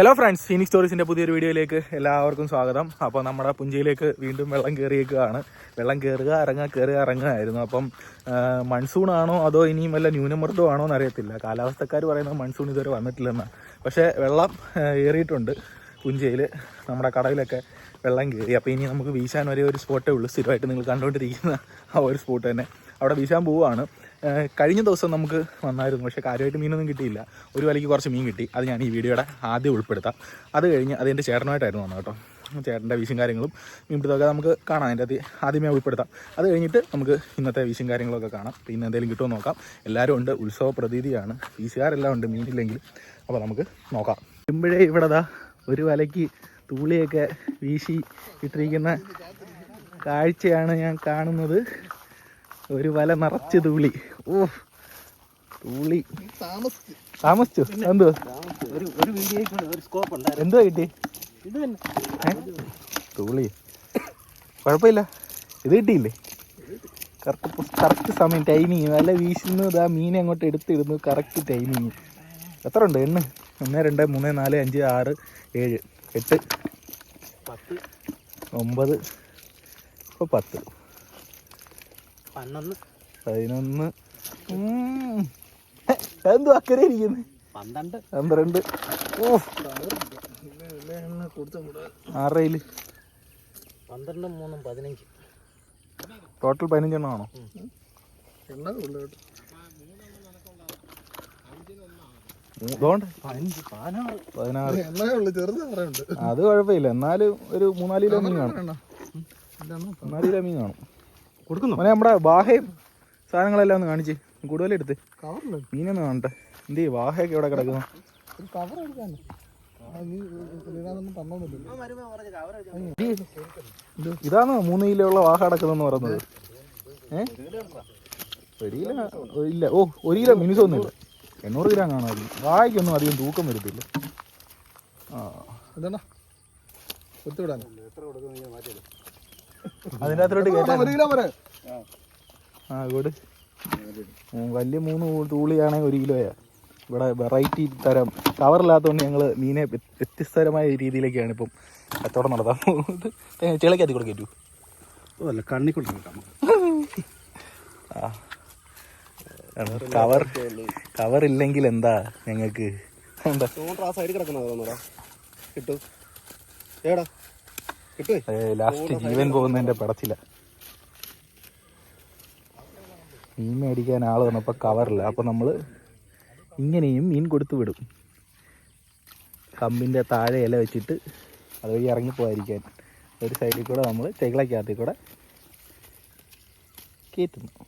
Hello friends Phoenix സ്റ്റോറീസിന്റെ പുതിയൊരു വീഡിയോയിലേക്ക് എല്ലാവർക്കും സ്വാഗതം. അപ്പോൾ നമ്മുടെ പുഞ്ചയിലേക്ക് വീണ്ടും വെള്ളം കയറിയേക്കുകയാണ്. വെള്ളം കയറുക ഇറങ്ങുക കയറുക ഇറങ്ങുകയായിരുന്നു. അപ്പം മൺസൂൺ ആണോ അതോ ഇനിയും വല്ല ന്യൂനമർദ്ദമാണോ എന്ന് അറിയത്തില്ല കാലാവസ്ഥക്കാർ പറയുന്നത് മൺസൂൺ ഇതുവരെ വന്നിട്ടില്ലെന്ന്. പക്ഷേ വെള്ളം ഏറിയിട്ടുണ്ട് പുഞ്ചയിൽ നമ്മുടെ കടയിലൊക്കെ വെള്ളം കയറി. അപ്പോൾ ഇനി നമുക്ക് വീശാൻ ഒരേ ഒരു സ്പോട്ടേ ഉള്ളൂ. സ്ഥിരമായിട്ട് നിങ്ങൾ കണ്ടുകൊണ്ടിരിക്കുന്ന ആ ഒരു സ്പോട്ട് തന്നെ. അവിടെ വീശാൻ പോവുകയാണ്. കഴിഞ്ഞ ദിവസം നമുക്ക് വന്നായിരുന്നു പക്ഷേ കാര്യമായിട്ട് മീനൊന്നും കിട്ടിയില്ല. ഒരു വലയ്ക്ക് കുറച്ച് മീൻ കിട്ടി. അത് ഞാൻ ഈ വീഡിയോയുടെ ആദ്യം ഉൾപ്പെടുത്താം. അത് കഴിഞ്ഞ് അത് എന്റെ ചേട്ടനുമായിട്ടായിരുന്നു വന്നത് കേട്ടോ. ചേട്ടന്റെ വീശും കാര്യങ്ങളും മീൻ മീൻപിടുത്തമൊക്കെ നമുക്ക് കാണാം. അതിന്റെ അത് ആദ്യമേ ഉൾപ്പെടുത്താം. അത് കഴിഞ്ഞിട്ട് നമുക്ക് ഇന്നത്തെ വീശും കാര്യങ്ങളൊക്കെ കാണാം. പിന്നെ എന്തെങ്കിലും കിട്ടുമോ നോക്കാം. എല്ലാവരും ഉണ്ട് ഉത്സവ പ്രതീതിയാണ്. വീശുകാരെല്ലാം ഉണ്ട് മീനില്ലെങ്കിൽ. അപ്പോൾ നമുക്ക് നോക്കാം. വരുമ്പോഴേ ഇവിടെ ഒരു വലയ്ക്ക് തൂളിയൊക്കെ വീശി ഇട്ടിരിക്കുന്ന കാഴ്ചയാണ് ഞാൻ കാണുന്നത്. ഒരു വല നിറച്ച് തൂളി ഓ തൂളി താമസിച്ചു. എന്തോ എന്തോ കിട്ടി? തൂളി കുഴപ്പമില്ല. ഇത് കിട്ടിയില്ലേ? കറക്റ്റ് കറക്റ്റ് സമയം ടൈമിങ് വല വീശുന്നു ഇതാ മീനെ അങ്ങോട്ട് എടുത്തിടുന്നു കറക്റ്റ് ടൈമിങ് എത്ര ഉണ്ട്? എണ്ണ്. ഒന്ന് രണ്ട് മൂന്ന് നാല് അഞ്ച് ആറ് ഏഴ് എട്ട് പത്ത്. ഒമ്പത് ഇപ്പോൾ പത്ത്. പതിനൊന്ന്. എന്തോ അക്കരെ ഇരിക്കുന്നു? പന്ത്രണ്ട്. പന്ത്രണ്ട്. ഓ ആറേൽ. പന്ത്രണ്ടും മൂന്നും പതിനഞ്ച്. ടോട്ടൽ പതിനഞ്ചെണ്ണം ആണോ അത് കുഴപ്പമില്ല. എന്നാലും ഒരു മൂന്നാൽ കിലോ മീൻ കാണും മൂന്നാൽ കിലോ മീൻ കാണും കൊടുക്കുന്നു. മോനെ നമ്മുടെ വാഹയും സാധനങ്ങളെല്ലാം ഒന്ന് കാണിച്ച്. കൂടുതൽ എടുത്ത്. കവറിൽ. മീനൊന്ന് കാണട്ടെ. എന്ത് ചെയ്യും വാഹയൊക്കെ ഇവിടെ കിടക്കുന്നു? കവർ എടുക്കാൻ ഇതാണോ മൂന്ന് കിലോ ഉള്ള വാഹ അടക്കുന്നതെന്ന് പറയുന്നത്? കിലോ ഇല്ല. ഓ ഒരു കിലോ മിനിസം ഒന്നുമില്ല എണ്ണൂറ് ഗ്രാം കാണാതി വാഹയ്ക്കൊന്നും അധികം തൂക്കം വരത്തില്ല. ആ. എന്താ കൊത്തുവിടാൻ അതിന്റെ അകത്തോട്ട് കേട്ടോ ഒരു കിലോ പോരെ. ആ ഇവിടെ വലിയ മൂന്ന് തൂളിയാണെങ്കിൽ ഒരു കിലോയാ. ഇവിടെ വെറൈറ്റി തരം. കവറില്ലാത്തതുകൊണ്ട് ഞങ്ങൾ മീനെ വ്യ- വ്യത്യസ്തരമായ രീതിയിലേക്കാണ് ഇപ്പം കച്ചവടം നടത്താൻ പോകുന്നത്. ചിളക്കാത്തി കൂടെ കയറ്റൂ. അല്ല കണ്ണിക്കൊണ്ട് ആ. കവർ കവർ ഇല്ലെങ്കിൽ എന്താ ഞങ്ങൾക്ക്? എന്താ? ആ സൈഡിൽ കിടക്കുന്നത് തോന്നുടാ കിട്ടു. ഏടാ? കിട്ടുവേ ലാസ്റ്റ് ജീവൻ പോകുന്നതിന്റെ പടത്തില്ല മീൻ മേടിക്കാൻ ആൾ വന്നപ്പോൾ കവറില്ല. അപ്പോൾ നമ്മൾ ഇങ്ങനെയും മീൻ കൊടുത്തു വിടും. കമ്പിന്റെ താഴെ ഇല വെച്ചിട്ട് അതുവഴി ഇറങ്ങി പോകാതിരിക്കാൻ ഒരു സൈഡിൽ കൂടെ നമ്മൾ ചെകിളക്കകത്തിൽ കൂടെ കയറ്റുന്നു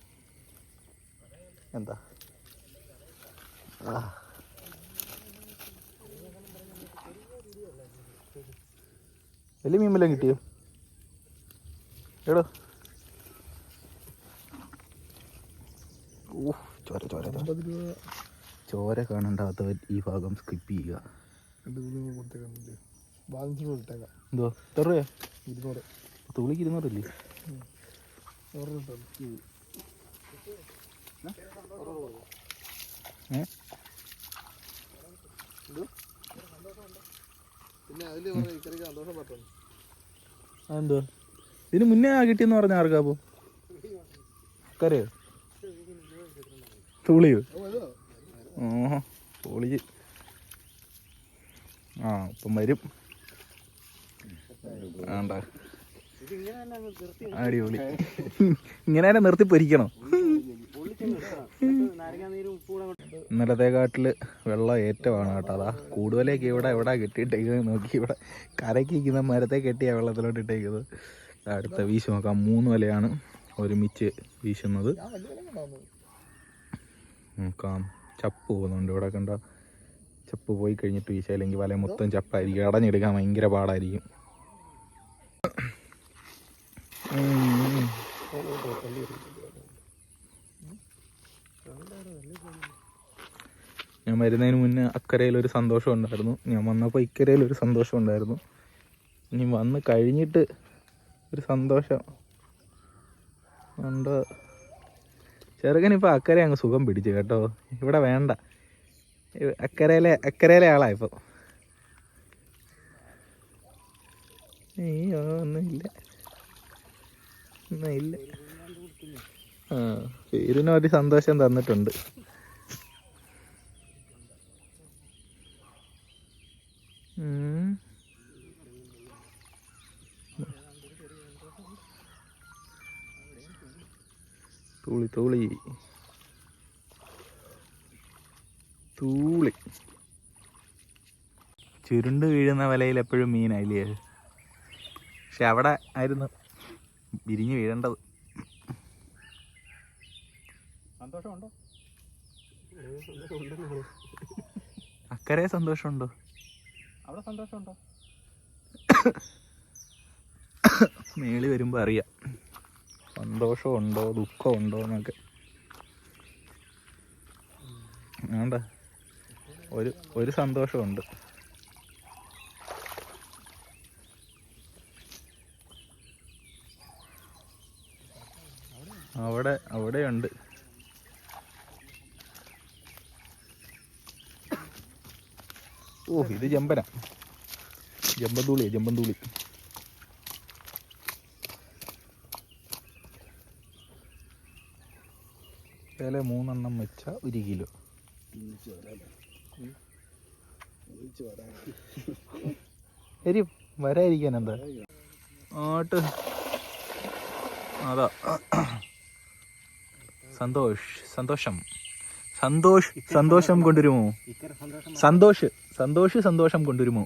എന്താ? വലിയ മീൻ വല്ലതും കിട്ടിയോ? എടോ. ചോര ചോര ചോര. കാണണ്ടാത്തവർ ഈ ഭാഗം സ്കിപ്പ് ചെയ്യുക. എന്തോ? എത്ര രൂപ ഇരുന്നൂറ്. തുള്ളിക്ക് ഇരുന്നൂറില്ലേ? ഏ? അതെന്തോ? ഇതിന് മുന്നേ ആ കിട്ടിയെന്ന് പറഞ്ഞ ആർക്കാ അപ്പോ? കരയോ തുളിയോ ഓഹോ തുളി. ആ ഇപ്പം വരും. ആണ്ടാ. അടിപൊളി. ഇങ്ങനെ തന്നെ നിർത്തി പൊരിക്കണോ. ഇന്നലത്തെ കാട്ടിൽ വെള്ളം ഏറ്റമാണ് കേട്ടോ. അതാ കൂടുതലേക്ക് ഇവിടെ എവിടെ കെട്ടിയിട്ടേക്കുന്നത്. നോക്കി ഇവിടെ കരയ്ക്ക് ഇരിക്കുന്ന മരത്തെ കെട്ടിയ വെള്ളത്തിലോട്ട് ഇട്ടേക്കുന്നത്. അടുത്ത വീശ് നോക്കാം. മൂന്ന് വലയാണ് ഒരുമിച്ച് വീശുന്നത് ഞാൻ വലിയ വില കണ്ടാവുന്നു നോക്കാം. ചപ്പ് പോകുന്നുണ്ട്. ഇവിടെ കണ്ട ചപ്പ് പോയി കഴിഞ്ഞിട്ട് വീശയില്ലെങ്കിൽ വല മൊത്തം ചപ്പായിരിക്കും. അടഞ്ഞെടുക്കാൻ ഭയങ്കര പാടായിരിക്കും. ഞാൻ വരുന്നതിന് മുന്നേ അക്കരയിൽ ഒരു സന്തോഷം ഉണ്ടായിരുന്നു. ഞാൻ വന്നപ്പോൾ ഇക്കരയിൽ ഒരു സന്തോഷം ഉണ്ടായിരുന്നു. ഇനി വന്ന് കഴിഞ്ഞിട്ട് ഒരു സന്തോഷം. ഉണ്ട് ചെറുകൻ ചെറുക്കനിപ്പോൾ അക്കരെ അങ്ങ് സുഖം പിടിച്ചു കേട്ടോ. ഇവിടെ വേണ്ട. അക്കരയിലെ അക്കരയിലെ ആളാണ് ഇപ്പോൾ ഒന്നുമില്ല. ഒന്നുമില്ല. ആ പേരിന് ഒരു സന്തോഷം തന്നിട്ടുണ്ട്. ഉം. തൂളി തൂളി. തൂളി. ചുരുണ്ട് വീഴുന്ന വലയിൽ എപ്പോഴും മീനായില്ലേ പക്ഷെ അവിടെ ആയിരുന്നു വിരിഞ്ഞ് വീഴേണ്ടത്. സന്തോഷമുണ്ടോ? അക്കരെ സന്തോഷമുണ്ടോ? അവിടെ സന്തോഷമുണ്ടോ? മേളി വരുമ്പോ അറിയാം. സന്തോഷമുണ്ടോ? ദുഃഖമുണ്ടോ എന്നൊക്കെ. വേണ്ട ഒരു ഒരു സന്തോഷമുണ്ട്. അവിടെ അവിടെയുണ്ട്. ഓ ഇത് ജമ്പന. ജമ്പന്തൂളിയാ ജമ്പന്തൂളി. വില മൂന്നെണ്ണം വെച്ച ഒരു കിലോ. ശരി വരാതിരിക്കാൻ എന്താ? ആട്ട് അതാ. സന്തോഷ് സന്തോഷം. സന്തോഷ് സന്തോഷം കൊണ്ടുവരുമോ? സന്തോഷ് സന്തോഷ് സന്തോഷം കൊണ്ടുവരുമോ?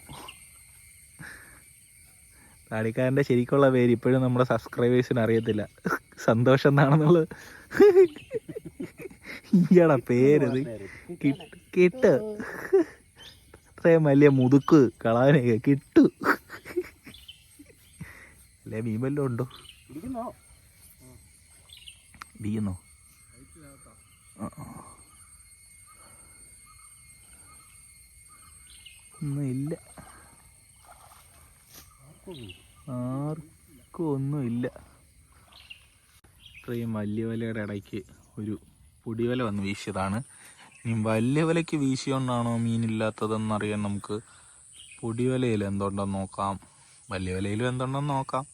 താടിക്കാരന്റെ ശരിക്കുള്ള പേര് ഇപ്പോഴും നമ്മുടെ സബ്സ്ക്രൈബേഴ്സിന് അറിയത്തില്ല. സന്തോഷം എന്നാണെന്നുള്ളത്. ഈയടാ പേരത് കിട്ട്. അത്രയും വലിയ മുതുക്ക് കളാനൊക്കെ കിട്ടു. അല്ലേ മീൻ വല്ലതും ഉണ്ടോ? ഇരിക്കുന്നോ? ഒന്നുമില്ല. ആർക്കും ഒന്നുമില്ല. ഇത്രയും വലിയ വലയുടെ ഇടയ്ക്ക് ഒരു പൊടിവല വന്ന് വീശിയതാണ്. ഇനി വലിയ വലയ്ക്ക് വീശിയോണ്ടാണോ മീനില്ലാത്തതെന്നറിയാൻ നമുക്ക് പൊടിവലയിൽ എന്തുണ്ടെന്ന് നോക്കാം. വലിയ വലയിലും എന്തുണ്ടെന്ന് നോക്കാം.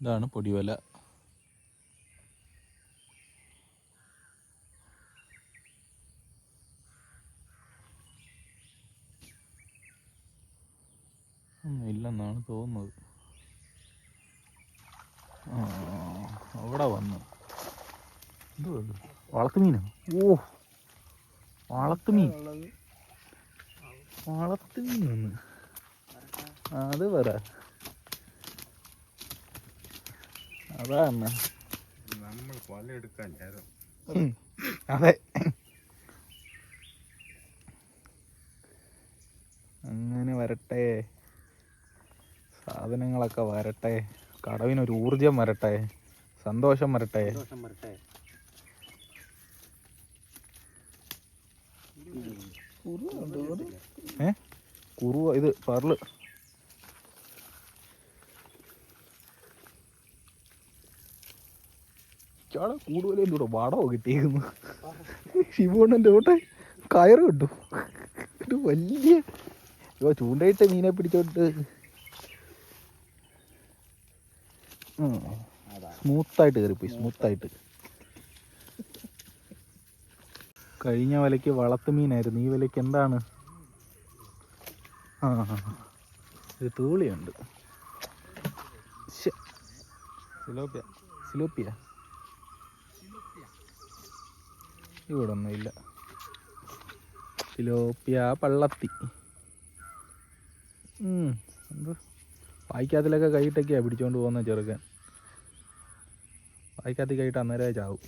ഇതാണ് പൊടിവല. ഒന്നും ഇല്ലെന്നാണ് തോന്നുന്നത്. അവിടെ വന്നു. എന്തോ ഇത്? വളർത്തുമീനോ ഓ വളർത്തുമീൻ വളത്തുമീൻ വന്ന് അത് പറ അതാ നമ്മൾ കൊല എടുക്കാൻ നേരം. അതെ. അങ്ങനെ വരട്ടെ. സാധനങ്ങളൊക്കെ വരട്ടെ. കടവിനൊരു ഊർജം വരട്ടെ. സന്തോഷം വരട്ടെ. സന്തോഷം ഏ? കുറുവ ഇത് പറൾ ചാട കൂടുതലും എന്തൂടെ വടമോ കിട്ടിയേക്കുന്നു. ശിവണ്ണന്റെ കൂട്ടെ കയറ് കിട്ടും ഒരു വലിയ ചൂണ്ടയിട്ട് മീനെ പിടിച്ചോട്ട് സ്മൂത്തായിട്ട് കയറിപ്പോയി സ്മൂത്തായിട്ട്. കഴിഞ്ഞ വലയ്ക്ക് വളത്ത് മീനായിരുന്നു ഈ വലയ്ക്ക് എന്താണ്? ആ. ഒരു തൂളിയുണ്ട്. സിലോപ്പിയ സിലോപ്പിയ ഇവിടെ ഒന്നുമില്ല സിലോപ്പിയ പള്ളത്തി. എന്ത്? വായിക്കാത്തിലൊക്കെ കൈയിട്ടൊക്കെയാണ് പിടിച്ചോണ്ട് പോകുന്ന ചെറുക്കൻ. വായിക്കാത്തി കൈയിട്ട് അന്നേരമേ ചാവും.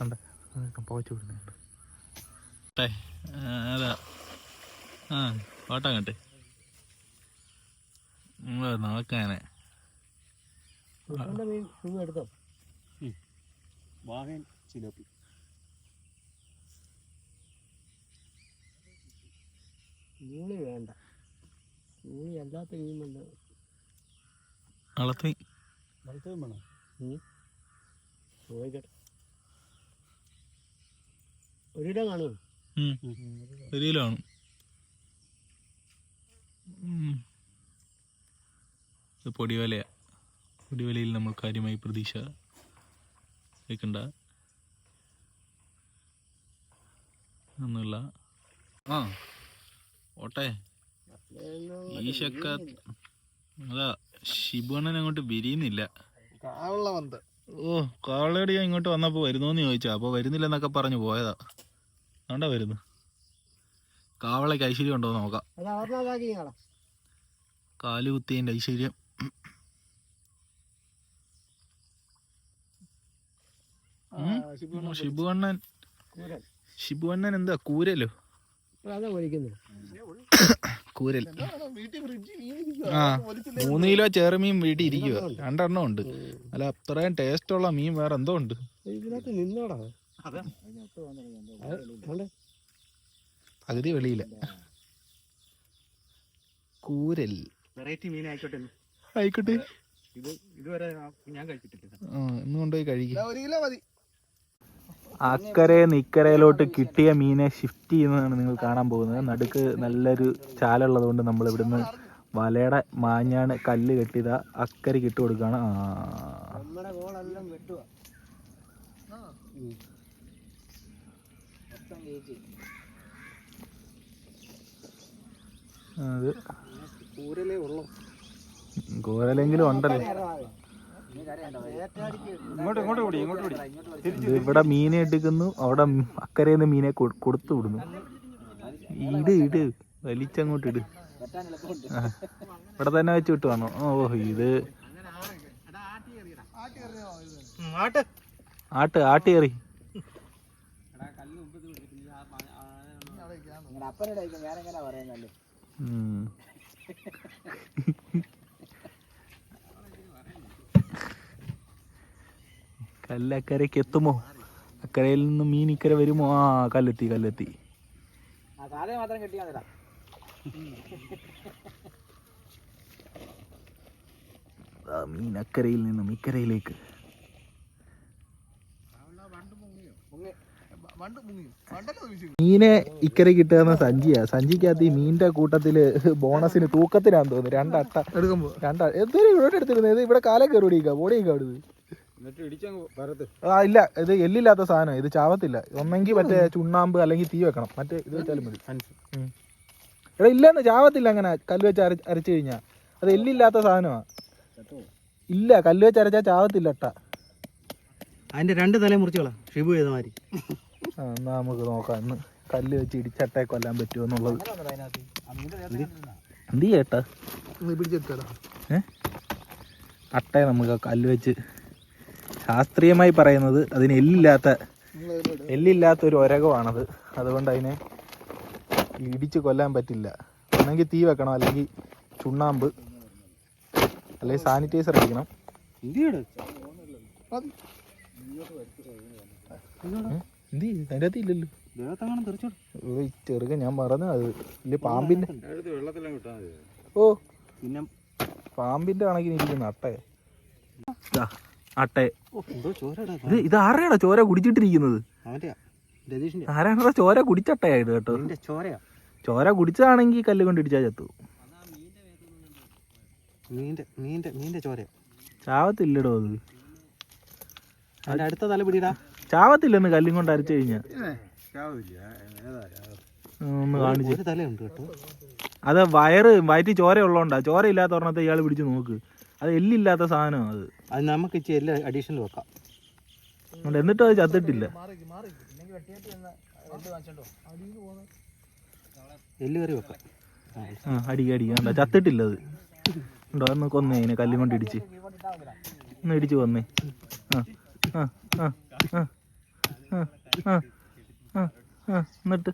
കണ്ടേ? പോച്ചു വിടുന്നുണ്ട് അതാ. ആ ഓട്ടം കട്ടെ നോക്കാനെ എടുത്തോ? വാഹൻ ചിലോപ്പി. ഊളി വേണ്ട. ഊളി അല്ലാത്ത മീൻ വല്ല വളർത്തി വളർത്തുകയും വേണം? കാണുമോ ഒരു കിലോ കാണും. ഇത് പൊടിവലയാ. പൊടിവലയിൽ നമ്മൾ കാര്യമായി പ്രതീക്ഷ വെക്കണ്ട. ഒന്നുമില്ല ആ ഓട്ടെ. ഈശക്ക അതാ ശിബുണ്ണൻ അങ്ങോട്ട് വിരിയുന്നില്ല. കാവുള്ള വന്ത് ഓ കാളേടിയാ ഇങ്ങോട്ട് വന്നപ്പോൾ വരുന്നോന്ന് ചോദിച്ചാ അപ്പോൾ വരുന്നില്ലെന്നൊക്കെ പറഞ്ഞു പോയതാ. കണ്ടാ വരുന്നു. കാവളയ്ക്ക് ഐശ്വര്യം ഉണ്ടോ നോക്കാം. കാലുകുത്തിന്റെ ഐശ്വര്യം. ഷിബുവണ്ണൻ ശിബുവണ്ണൻ എന്താ? കൂരല്ലോ? കൂരൽ. ആ. മൂന്ന് കിലോ ചേർമീൻ വീട്ടിൽ ഇരിക്കുക രണ്ടെണ്ണം ഉണ്ട്. അല്ല അത്രയും ടേസ്റ്റ് ഉള്ള മീൻ വേറെ എന്തോ ഉണ്ട്. പകുതി വെളിയില്ല കൂരൽ. വെറൈറ്റി മീൻ ആയിക്കോട്ടെ. ആയിക്കോട്ടെ. ഇത് ഇതുവരെ ഞാൻ കഴിച്ചിട്ടില്ല. ആ ഇന്ന് കൊണ്ടുപോയി കഴിക്കും. ഒരു കിലോ മതി. അക്കരെ നിക്കരയിലോട്ട് കിട്ടിയ മീനെ ഷിഫ്റ്റ് ചെയ്യുന്നതാണ് നിങ്ങൾ കാണാൻ പോകുന്നത്. നടുക്ക് നല്ലൊരു ചാലുള്ളത് കൊണ്ട് നമ്മൾ ഇവിടുന്ന് വലയുടെ മാഞ്ഞാണ് കല്ല് കെട്ടിയത്. അക്കരെ കിട്ടു കൊടുക്കുകയാണ് അത് കോരലെങ്കിലും ഉണ്ടല്ലോ? ഇവിടെ മീനെ എടുക്കുന്നു. അവിടെ അക്കരയിൽ നിന്ന് മീനെ കൊടുത്തു വിടുന്നു. ഇട് ഇട്. വലിച്ചങ്ങോട്ട് ഇട്. ഇവിടെ തന്നെ വെച്ച് വിട്ടു വന്നു. ഓ ഇത്. ആട്ട് ആട്ട് ആട്ടിയേറി ഉം. കല്ല് അക്കരയ്ക്ക് എത്തുമോ? അക്കരയിൽ നിന്ന് മീൻ ഇക്കര വരുമോ? ആ കല്ലെത്തി കല്ലെത്തി. മാത്രം കെട്ടിയാ തരാം ആ മീൻ അക്കരയിൽ നിന്നും ഇക്കരയിലേക്ക്. മീനെ ഇക്കര കിട്ടുന്ന സഞ്ചിയാ. സഞ്ചിക്കകത്ത് ഈ മീനിന്റെ കൂട്ടത്തിൽ ബോണസിന് തൂക്കത്തിനാന്ന് തോന്നുന്നു. രണ്ടട്ട. എടുക്കുമ്പോ രണ്ട എന്തൊരു ഇവിടെ എടുത്തിരുന്നത് ഇവിടെ കാലം ഓടിയേക്കാം ഓടിയേക്കാം അവിടുന്ന്. ആ ഇല്ല ഇത് എല്ലില്ലാത്ത സാധനം. ഇത് ചാവത്തില്ല. ഒന്നെങ്കിൽ മറ്റേ ചുണ്ണാമ്പ് അല്ലെങ്കിൽ തീ വെക്കണം. മറ്റേ ഇത് വെച്ചാലും മതി. ഇവിടെ എടാ ഇല്ലെന്ന് ചാവത്തില്ല അങ്ങനെ. കല്ല് വെച്ച് അര അരച്ചു കഴിഞ്ഞാൽ അത് എല്ലില്ലാത്ത സാധനമാണ് ഇല്ല കല്ല് വെച്ച് അരച്ചാൽ ചാവത്തില്ല അതിന്റെ രണ്ട് തല മുറിച്ചോളാം. ഷിബു ചെയ്ത മാതിരി. ആ, എന്നാ നമുക്ക് നോക്കാം. ഇന്ന് കല്ല് വെച്ച് ഇടിച്ചട്ടയെ കൊല്ലാൻ പറ്റുമോ എന്നുള്ളത്. എന്ത് ചെയ്യട്ടാ? പിടിച്ചെടുത്തടാ. ഏ? അട്ടയെ നമുക്ക് കല്ല് വെച്ച് ശാസ്ത്രീയമായി പറയുന്നത് അതിന് എല്ലില്ലാത്ത എല്ലില്ലാത്ത ഒരു ഒരകമാണത്. അതുകൊണ്ട് അതിനെ ഇടിച്ച് കൊല്ലാൻ പറ്റില്ല. ഒന്നെങ്കിൽ തീ വെക്കണം അല്ലെങ്കിൽ ചുണ്ണാമ്പ് അല്ലെങ്കിൽ സാനിറ്റൈസർ അടിക്കണം. എന്ത്? അതിന്റെ അകത്ത് ഇല്ലല്ലോ. ചെറുക്കൻ ഞാൻ പറഞ്ഞു അത്. ഇല്ല പാമ്പിന്റെ ഓ. പിന്നെ പാമ്പിന്റെ കണക്കിന് ഇരിക്കുന്ന അട്ടയെ. ചോരടാ ഇത് ഇത് ചോര കുടിച്ചിട്ടിരിക്കുന്നത്? ആരാണോ ചോര കുടിച്ചട്ടയായത് കേട്ടോ? ചോര കുടിച്ചതാണെങ്കിൽ കല്ല് കൊണ്ട് ഇടിച്ചാൽ ചത്തു. ചാവത്തില്ലടോ അത്. അടുത്ത തല പിടിയിടാ ചാവത്തില്ലെന്ന് കല്ലും കൊണ്ട് അരച്ചു കഴിഞ്ഞാൽ ഒന്ന് കാണിച്ച്. അത് വയറ് വയറ്റി ചോര ഉള്ളതുകൊണ്ടാ ചോര ഇല്ലാത്ത ഒരെണ്ണത്തെ ഇയാൾ പിടിച്ചു നോക്ക്. അത് എല്ലില്ലാത്ത സാധനമാണ് അത്. അത് നമുക്ക് അഡീഷണൽ വെക്കാം. അതുകൊണ്ട് എന്നിട്ടും അത് ചത്തിട്ടില്ല. എല്ല് കറി വെക്കാം. ആ അടി അടി ചത്തിട്ടില്ല അത്. ഉണ്ടോ അന്ന് കൊന്നേ അതിനെ കല്ലും കൊണ്ട് ഇടിച്ച്. ഒന്ന് ഇടിച്ച് കൊന്നേ. ആ ആ ആ ആ ആ എന്നിട്ട്.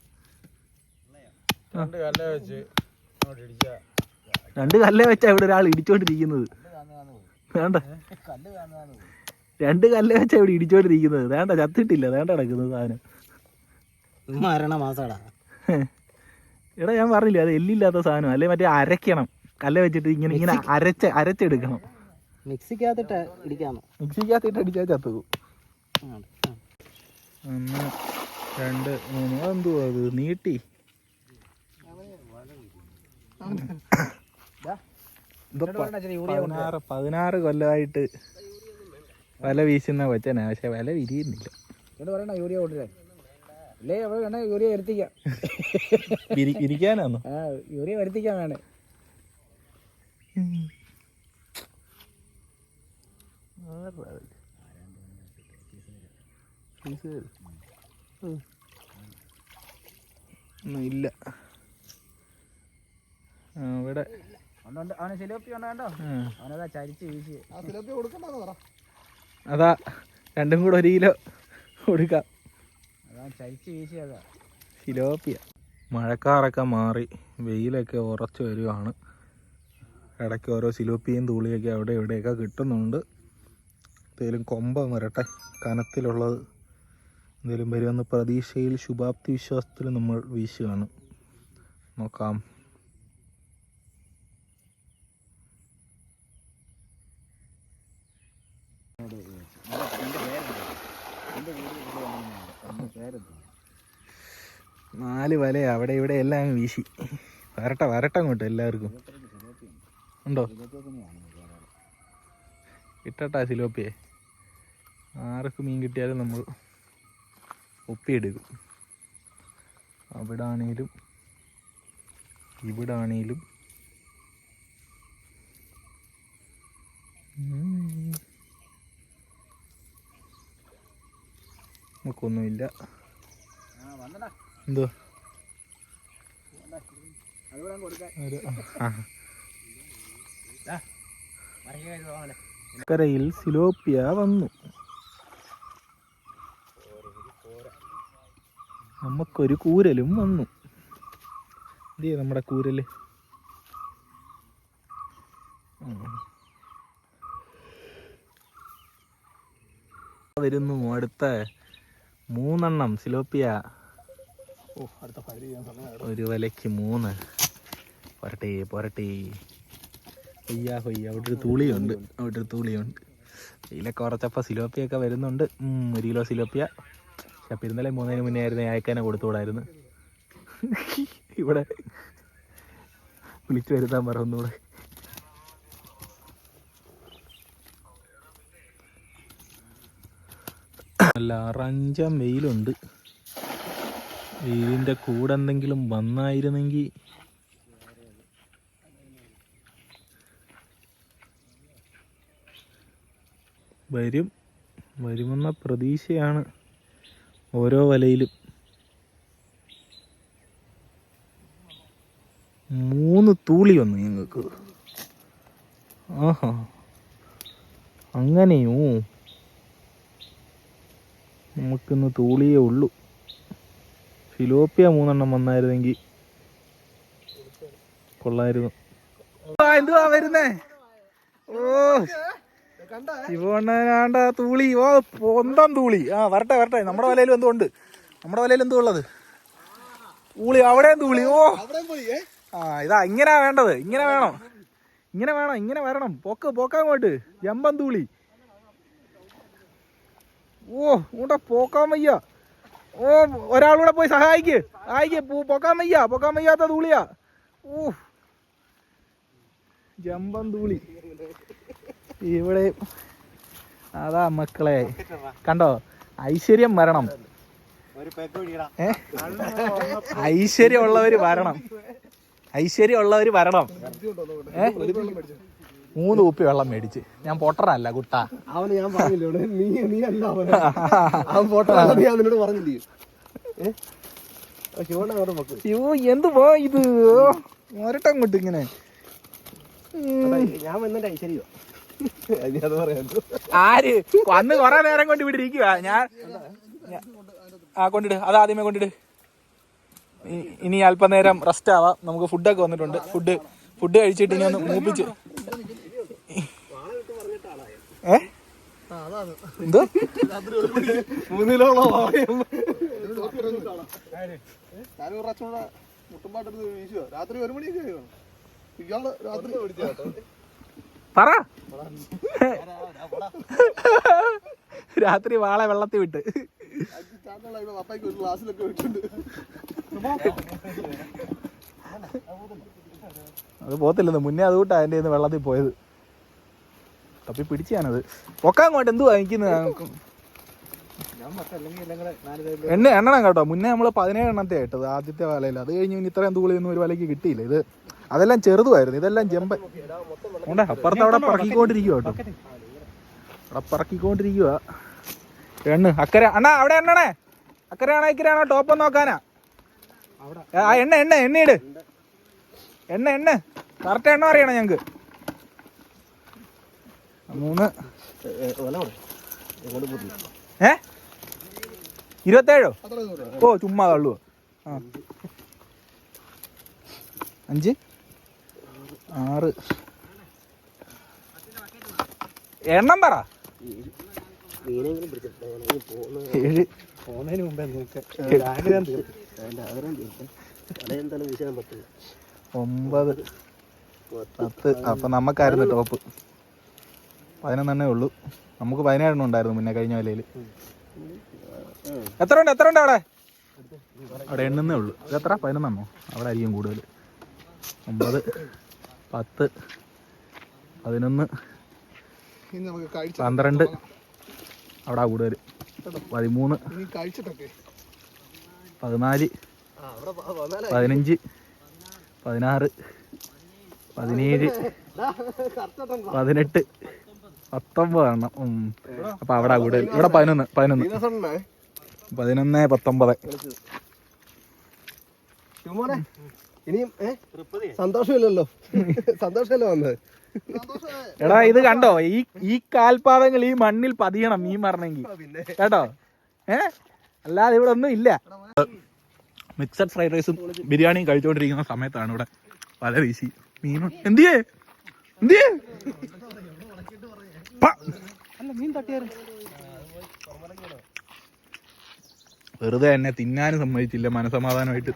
രണ്ട് കല്ലേ വെച്ചാ ഇവിടെ ഒരാൾ ഇടിച്ചോണ്ടിരിക്കുന്നത്. വേണ്ട. രണ്ട് കല്ല് വെച്ചാ ഇവിടെ ഇടിച്ചോണ്ടിരിക്കുന്നത്. വേണ്ട ചത്തിട്ടില്ല. വേണ്ട കിടക്കുന്നത് സാധനം. മരണ മാസാടാ. എടാ ഞാൻ പറഞ്ഞില്ല അത് എല്ലില്ലാത്ത സാധനം. അല്ലെ മറ്റേ അരയ്ക്കണം. കല്ല് വെച്ചിട്ട് ഇങ്ങനെ ഇങ്ങനെ അരച്ച അരച്ചെടുക്കണം. മിക്സിക്കകത്തിട്ട് ഇടിക്കാന്ന് മിക്സിക്കകത്തിട്ട് അടിച്ചാൽ ചത്തു ആ, ആ. ഒന്ന് രണ്ട് മൂന്ന്. അതെന്തുവാ അത് നീട്ടി. പതിനാറ് പതിനാറ് കൊല്ലമായിട്ട് വല വീശുന്ന കൊച്ചനാ. പക്ഷെ വല വിരിയുന്നില്ല. എന്നോട് പറയണ യൂറിയ കൊണ്ടുവരാൻ. അല്ലേ അവിടെ വേണേ യൂറിയ വരുത്തിക്കാം. വിരി- വിരിക്കാനാന്നോ? ആ യൂറിയ വരുത്തിക്കാൻ വേണേ ഇല്ല. ഇവിടെ അവനെ സിലോപ്പി ഉണ്ടോ കണ്ടോ ആ. അവനതാ ചരിച്ച് വീശി. ആ സിലപ്പി കൊടുക്കണ്ടെന്ന് പറ. അതാ രണ്ടും കൂടെ ഒരു കിലോ കൊടുക്കാം. അതാ ചരിച്ച് വീശിയതാ. സിലോപ്പിയ. മഴക്കാറൊക്കെ മാറി വെയിലൊക്കെ ഉറച്ചു വരുവാണ്. ഇടയ്ക്ക് ഓരോ സിലോപ്പിയും തൂളിയൊക്കെ അവിടെ ഇവിടെയൊക്കെ കിട്ടുന്നുണ്ട്. എന്തേലും കൊമ്പ വരട്ടെ കനത്തിലുള്ളത്. എന്തേലും വരുമെന്ന പ്രതീക്ഷയിൽ ശുഭാപ്തി വിശ്വാസത്തിൽ നമ്മൾ വീശുകയാണ്. നോക്കാം. നാല് വല അവിടെ ഇവിടെ എല്ലാം വീശി. വരട്ടെ വരട്ടെ അങ്ങോട്ട് എല്ലാവർക്കും. ഉണ്ടോ? ഇട്ടട്ടാ സിലോപ്പിയെ. ആർക്ക് മീൻ കിട്ടിയാലും നമ്മൾ ഒപ്പിയെടുക്കും അവിടെ ആണേലും ഇവിടെ നമുക്കൊന്നുമില്ല എന്തോ? കരയിൽ സിലോപ്പിയ വന്നു. നമുക്കൊരു കൂരലും വന്നു. ഇതേ നമ്മുടെ കൂരൽ. വരുന്നു അടുത്ത മൂന്നെണ്ണം സിലോപ്പിയ. ഒരു വലയ്ക്ക് മൂന്ന്. പൊരട്ടെ പൊരട്ടെ. കൊയ്യാ കൊയ്യ അവിടെ ഒരു തൂളിയുണ്ട്. അവിടെ ഒരു തൂളിയുണ്ട്. ഇതിലൊക്കെ കുറച്ചപ്പോൾ സിലോപ്പിയൊക്കെ വരുന്നുണ്ട്. ഒരു കിലോ സിലോപ്പിയ. പക്ഷെ ഇന്നലെ മൂന്നതിന് മുന്നേ ആയിരുന്നു അയക്കാനെ കൊടുത്തുകൂടായിരുന്നു. ഇവിടെ വിളിച്ചു വരുത്താൻ പറ ഒന്നുകൂടെ. നല്ല അറഞ്ചം വെയിലുണ്ട് വെയിലിന്റെ കൂടെ എന്തെങ്കിലും വന്നായിരുന്നെങ്കിൽ വരും. വരുമെന്ന പ്രതീക്ഷയാണ് ഓരോ വലയിലും. മൂന്ന് തൂളി വന്നു ഞങ്ങൾക്ക്. ആഹാ. അങ്ങനെയോ? നമുക്കിന്ന് തൂളിയേ ഉള്ളൂ. ഫിലോപ്പിയ മൂന്നെണ്ണം വന്നായിരുന്നെങ്കിൽ കൊള്ളായിരുന്നു. എന്തുവാ വരുന്നേ? ഓ ഇവണ്ണാണ്ട തൂളി. ഓ പൊന്തം തൂളി. ആ വരട്ടെ വരട്ടെ. നമ്മുടെ വലയിലും എന്തോ ഉണ്ട്. നമ്മുടെ വലയിൽ എന്തോ ഉള്ളത്? തൂളി അവിടെയും തൂളി. ഓ. ആ ഇതാ ഇങ്ങനെ വേണ്ടത്. ഇങ്ങനെ വേണം. ഇങ്ങനെ വേണം ഇങ്ങനെ വരണം. പോക്ക് പോക്കാങ്ങോട്ട് ജമ്പം തൂളി. ഓ ഇങ്ങോട്ടെ പോക്കാൻ വയ്യ. ഓ ഒരാളൂടെ പോയി സഹായിക്ക്. സഹായിക്ക് പോക്കാൻ പൊക്കാൻ വയ്യ. പൊക്കാൻ വയ്യാത്ത തൂളിയാ ഓ. ജമ്പം തൂളി ഇവിടെ അതാ മക്കളെ. കണ്ടോ? ഐശ്വര്യം വരണം? ഐശ്വര്യം ഉള്ളവര് വരണം. ഐശ്വര്യം ഉള്ളവര് വരണം ഏ? മൂന്ന് കുപ്പി വെള്ളം മേടിച്ച്. ഞാൻ പൊട്ടറല്ല കുട്ട. അവന് ഞാൻ നീ നീ അല്ല അവൻ അവൻ പറഞ്ഞില്ലേ? അയ്യോ എന്ത് പോ ഇത്? മുരട്ടങ്ങോട്ട് ഇങ്ങനെ. ഞാൻ വന്നിട്ട് പറയാലോ ആര്? വന്ന് കൊറേ നേരം കൊണ്ട് ഇവിടെ ഇരിക്കുക ഞാൻ ആ കൊണ്ടിട്. അത് ആദ്യമേ കൊണ്ടിട്. ഇനി അല്പനേരം റെസ്റ്റ് ആവാം. നമുക്ക് ഫുഡൊക്കെ വന്നിട്ടുണ്ട്. ഫുഡ് ഫുഡ് കഴിച്ചിട്ട് ഇനി ഒന്ന് മൂപ്പിച്ച് ഏ? എന്തോ? മൂന്നിലോളം ഞാൻ ഒരു പ്രാവശ്യം കൂടെ മുട്ടുമ്പാട്ടെടുത്ത് വീശുക രാത്രി ഒരു മണിയൊക്കെ ആയി കാണും. ഇയാൾ രാത്രി പറ. രാത്രി വാളെ വെള്ളത്തിൽ വിട്ട്. പപ്പായ്ക്ക് ഒരു ഗ്ലാസ്സിലൊക്കെ വിട്ടുണ്ട് അത് പോത്തില്ല മുന്നേ അതുകൂട്ടാ അതിന്റെ നിന്ന് വെള്ളത്തിൽ പോയത്. തപ്പി പിടിച്ചാണത് പൊക്കാൻ അങ്ങോട്ട് എന്ത് വാങ്ങിക്കുന്നത് എണ്ണ എണ്ണണം കേട്ടോ. മുന്നേ നമ്മൾ പതിനേഴ് എണ്ണത്തെ ആയിട്ടത് ആദ്യത്തെ വലയിൽ. അത് കഴിഞ്ഞ് ഇനി ഇത്രയും തൂളിയൊന്നും ഒരു വലയ്ക്ക് കിട്ടിയില്ല. ഇത് അതെല്ലാം ചെറുതുമായിരുന്നു. ഇതെല്ലാം ജമ്പ ഉണ്ട് അപ്പുറത്ത് അവിടെ പറക്കിക്കൊണ്ടിരിക്കുക കേട്ടോ. അവിടെ പറക്കിക്കൊണ്ടിരിക്കുക എണ്ണ അക്കര അണ്ണാ അവിടെ എണ്ണണേ. അക്കരയാണോ ഇക്കരയാണോ ടോപ്പ് നോക്കാനാ. ആ എണ്ണ എണ്ണ എണ്ണയിട് എണ്ണ എണ്ണ. കറക്റ്റ് എണ്ണ അറിയണം ഞങ്ങക്ക് മൂന്ന്. ഏ? ഇരുപത്തേഴോ? ഓ ചുമ്മാ തള്ളുവോ? ആ. അഞ്ച്. ആറ്. എണ്ണം പറ. മീനെങ്കിലും പിടിച്ചിട്ട് പോകുന്നത് ഏഴ്. പോകുന്നതിന് മുമ്പേ ആഗ്രഹം തീർക്കും ഒമ്പത്. പത്ത്. അപ്പൊ നമുക്കായിരുന്നു ടോപ്പ്. പതിനൊന്നെണ്ണേ ഉള്ളൂ. നമുക്ക് പതിനേഴെണ്ണം ഉണ്ടായിരുന്നു മുന്നേ കഴിഞ്ഞ വിലയിൽ എത്ര ഉണ്ട്? എത്ര ഉണ്ട് അവിടെ? അവിടെ എണ്ണുന്നേ ഉള്ളൂ. ഇത് എത്ര? പതിനൊന്നെണ്ണോ അവിടെ ആയിരിക്കും കൂടുതൽ ഒമ്പത് പത്ത് പതിനൊന്ന് ഇനി നമുക്ക് കഴിച്ച പന്ത്രണ്ട്. അവിടെ കൂടുതൽ പതിമൂന്ന് പതിനാല് പതിനഞ്ച് പതിനാറ് പതിനേഴ് പതിനെട്ട് പത്തൊമ്പത് എണ്ണം. അപ്പൊ അവിടെ കൂടുതൽ ഇവിടെ പതിനൊന്ന് പതിനൊന്ന്. പതിനൊന്ന് പത്തൊമ്പത്. ഇനിയും സന്തോഷമില്ലല്ലോ. സന്തോഷമല്ലോ വന്നത്? എടാ ഇത് കണ്ടോ? ഈ ഈ കാൽപാദങ്ങൾ ഈ മണ്ണിൽ പതിയണം മീൻ പറഞ്ഞെങ്കിൽ കേട്ടോ? ഏ? അല്ലാതെ ഇവിടെ ഒന്നും ഇല്ല. മിക്സഡ് ഫ്രൈഡ് റൈസും ബിരിയാണിയും കഴിച്ചുകൊണ്ടിരിക്കുന്ന സമയത്താണ് ഇവിടെ പല വീശി. മീനും എന്തിയേ? എന്തിയേ. അല്ല മീൻ തട്ടിയാറ് വെറുതെ എന്നെ തിന്നാനും സമ്മതിച്ചില്ല മനസമാധാനമായിട്ട്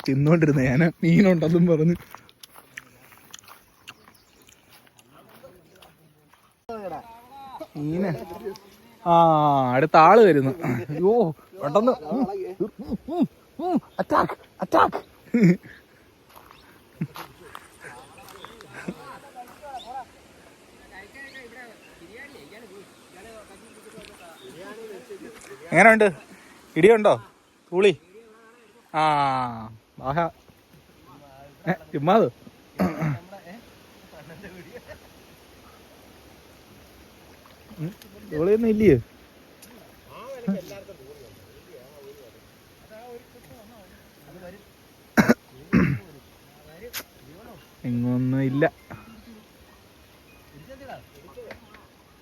തിന്നോണ്ടിരുന്ന ഞാൻ മീനുണ്ടെന്നും പറഞ്ഞു മീന് ആ അടുത്ത ആൾ വരുന്നു അയ്യോ പെട്ടെന്ന് അറ്റാക്ക് അറ്റാക്ക് എങ്ങനെയുണ്ട്? ഇടിയുണ്ടോ? തൂളി? ആ ആഹ. ഉം, തൂളിയൊന്നും ഇല്ലയോ? ഇങ്ങൊന്നും ഇല്ല.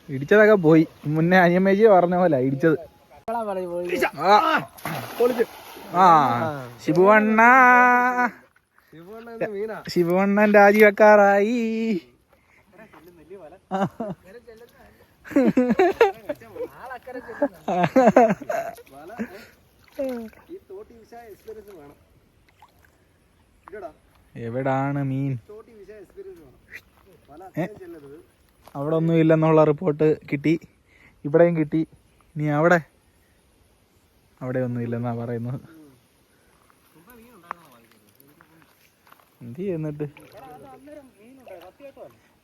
ഇടിച്ചതൊക്കെ പോയി. മുന്നേ അനിയമ്മേജി പറഞ്ഞ പോലെ ഇടിച്ചത്. ശിവണ്ണ ശിവണ്ണൻ രാജിവെക്കാറായി. എവിടാണ് മീൻ? അവിടെ ഒന്നും ഇല്ലെന്നുള്ള റിപ്പോർട്ട് കിട്ടി. ഇവിടെയും കിട്ടി. നീ അവിടെ അവിടെ ഒന്നും ഇല്ലെന്നാ പറയുന്നത്. എന്ത് ചെയ്യുന്നിട്ട്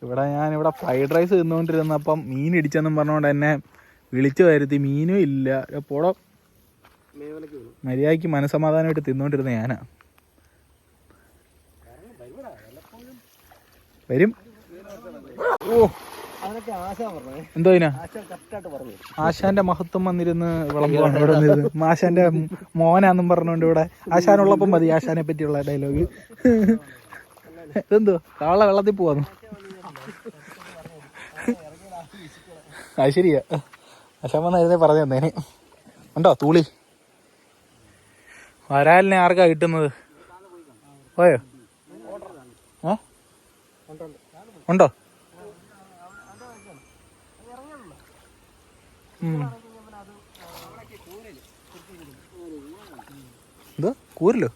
ഇവിടെ ഞാൻ ഇവിടെ ഫ്രൈഡ് റൈസ് തിന്നുകൊണ്ടിരുന്നപ്പം മീൻ ഇടിച്ചെന്നും പറഞ്ഞുകൊണ്ട് എന്നെ വിളിച്ചു വരുത്തി. മീനും ഇല്ല. എപ്പോഴോ മര്യാദയ്ക്ക് മനസമാധാനമായിട്ട് തിന്നുകൊണ്ടിരുന്ന ഞാനാ. വരും. ഓ. എന്തോ ആശാന്റെ മഹത്വം വന്നിരുന്ന് വിളമ്പാണ് ഇവിടെ വന്നിരുന്ന് ആശാന്റെ മോനാന്നും പറഞ്ഞുകൊണ്ട് ഇവിടെ. ആശാനുള്ളപ്പം മതി ആശാനെ പറ്റിയുള്ള ഡയലോഗ് എന്തോ കാള വെള്ളത്തിൽ പോവാന്നു. അത് ശരിയാ. ആശാൻ വന്നായിരുന്നേ പറഞ്ഞു തന്നേനെ. ഉണ്ടോ? തൂളി. വരാലിനെ ആർക്കാ കിട്ടുന്നത്? പോയോ? ഏ? ഉണ്ടോ. എന്തോ? കൂരല്ലോ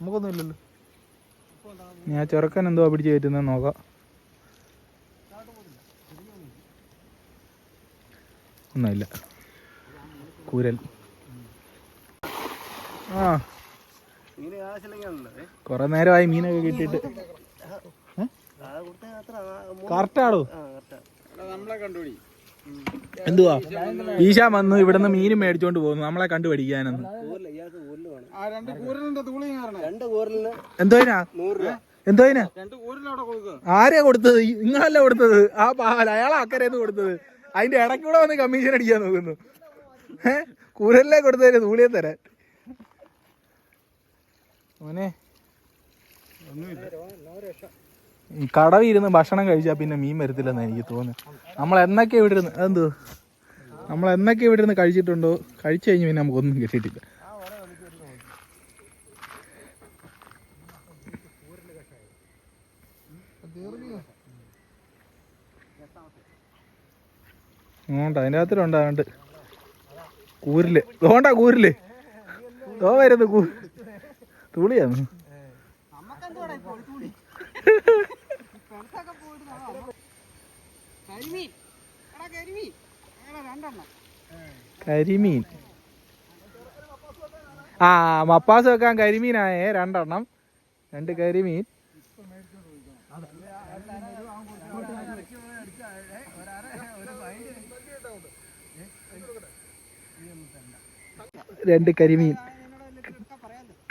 നമുക്കൊന്നും ഇല്ലല്ലോ. ഞാൻ ചെറുക്കൻ എന്തോ പിടിച്ച് കയറ്റുന്നത് നോക്കാം. ഒന്നുമില്ല. കൂരൽ. ആ. കൊറേ നേരമായി മീനൊക്കെ കിട്ടിയിട്ട്. കറക്റ്റാടോ എന്തുവാ? ഈശ വന്നു ഇവിടുന്ന് മീനും മേടിച്ചോണ്ട് പോകുന്നു. നമ്മളെ കണ്ടു പഠിക്കാനെന്ന് എന്തോനാ എന്തോനാ ആരെയാ കൊടുത്തത്? നിങ്ങളല്ല കൊടുത്തത്? ആ പാല അയാളെ അക്കരയെന്ന് കൊടുത്തത്. അതിന്റെ ഇടയ്ക്കൂടെ വന്ന് കമ്മീഷൻ അടിക്കാൻ നോക്കുന്നു. ഏ? കൂരല്ലേ കൊടുത്തതിന് തൂളിയെ തരാൻ. മോനെ. ഈ കടവിൽ ഇരുന്ന് ഭക്ഷണം കഴിച്ചാൽ പിന്നെ മീൻ വരത്തില്ലെന്ന് എനിക്ക് തോന്നുന്നു നമ്മൾ എന്നൊക്കെ ഇവിടെ ഇരുന്ന് എന്തോ? നമ്മൾ എന്നൊക്കെ ഇവിടെ ഇരുന്ന് കഴിച്ചിട്ടുണ്ടോ? കഴിച്ചു കഴിഞ്ഞ് പിന്നെ നമുക്കൊന്നും കിട്ടിയിട്ടില്ല. ഉണ്ട് അതിന്റെ അകത്തിലുണ്ട് കൂരിൽ. തോണ്ടാ കൂരിൽ. തോ വരുന്നു കൂ തുളിയാണ് കരിമീൻ. ആ മപ്പാസ് വെക്കാൻ കരിമീനായേ രണ്ടെണ്ണം. രണ്ട് കരിമീൻ. രണ്ട് കരിമീൻ.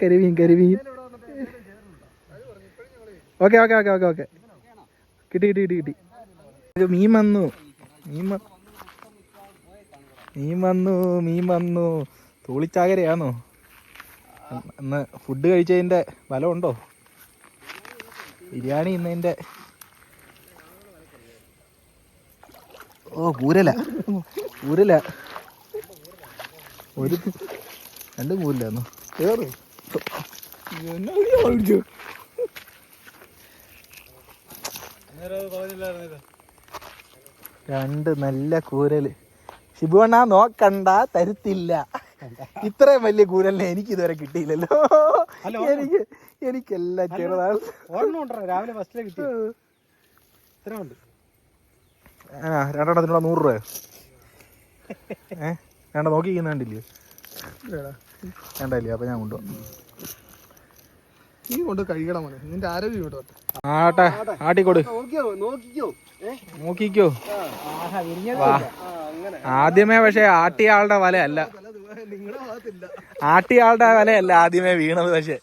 കരിമീൻ കരിമീൻ. Okay okay okay okay okay. കിട്ടി കിട്ടി കിട്ടി കിട്ടി. മീൻ വന്നു. മീൻ മീൻ വന്നു മീൻ വന്നു. തൂളിച്ചാകരയാണോ ഇന്ന് ഫുഡ് കഴിച്ചതിന്റെ ബലമുണ്ടോ ബിരിയാണി ഇന്നതിന്റെ ഓ കൂരല കൂരല ഒരു രണ്ടും കൂരില്ലാന്നു കേറു. രണ്ട് നല്ല കൂരൽ. ശിബുവണ്ണ നോക്കണ്ട തരുത്തില്ല. ഇത്രയും വലിയ കൂരലിനെ എനിക്ക് ഇതുവരെ കിട്ടിയില്ലല്ലോ. എനിക്ക് എനിക്കെല്ലാം ചെറുതാണ്. രാവിലെ ബസ്സിലെ കിട്ടി ആ രണ്ടെണ്ണത്തിനുള്ള നൂറ് രൂപയോ? ഏ വേണ്ട നോക്കി കണ്ടില്ലേ? വേണ്ടല്ലേ അപ്പൊ ഞാൻ കൊണ്ടുപോകാം നീ കൊണ്ട് കഴിക്കണം മോനെ. നിന്റെ ആരോഗ്യം ഇങ്ങോട്ട് ആട്ടെ ആട്ടിക്കൊട്. നോക്കിയോ നോക്കിക്കോ. ആദ്യമേ പക്ഷെ ആട്ടിയ ആളുടെ വലയല്ല. ആട്ടിയ ആളുടെ വലയല്ല ആദ്യമേ വീണത് പക്ഷെ.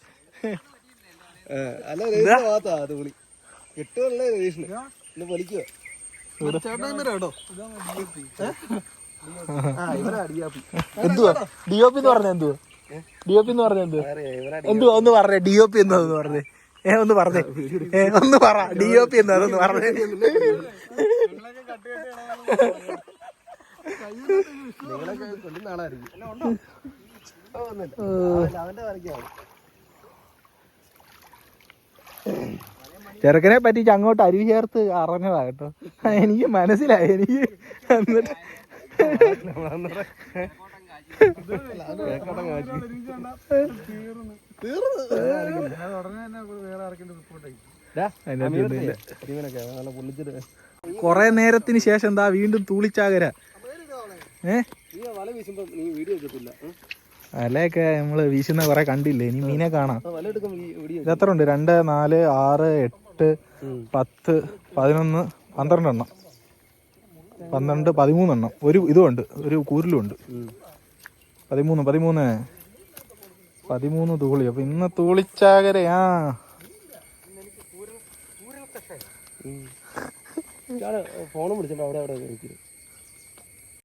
എന്തുവാ? ഡി ഒ പി എന്ന് പറഞ്ഞ എന്തുവാ? ഡി ഒ പി എന്ന് പറഞ്ഞ എന്ത്? എന്തുവാ? ഒന്ന് പറഞ്ഞേ. ഡി ഒ പി എന്താന്ന് പറഞ്ഞേ. ഏ ഒന്ന് പറഞ്ഞേ. ഏ ഒന്ന് പറ. ഡി ഒ പി എന്താന്ന് പറഞ്ഞേ. ചെറുക്കനെ പറ്റിച്ച് അങ്ങോട്ട് അരി ചേർത്ത് അറിഞ്ഞതാ കേട്ടോ. എനിക്ക് മനസ്സിലായി. എനിക്ക് എന്നിട്ട് കൊറേ നേരത്തിന് ശേഷം എന്താ വീണ്ടും തൂളിച്ചാകര? ഏ? നമ്മൾ വീശുന്ന കൊറേ കണ്ടില്ലേ? ഇനി മീനെ കാണാം. എത്ര ഉണ്ട്? രണ്ട് നാല് ആറ് എട്ട് പത്ത് പതിനൊന്ന് പന്ത്രണ്ട് എണ്ണം പന്ത്രണ്ട് പതിമൂന്നെണ്ണം. ഒരു ഇതും ഉണ്ട്. ഒരു കൂരിലുണ്ട് പതിമൂന്ന് പതിമൂന്ന്. പതിമൂന്ന് തൂളി. അപ്പൊ ഇന്ന് തൂളിച്ചാകരയാ. ഫോണും വിളിച്ചിട്ടുണ്ട്. അവിടെ അവിടെ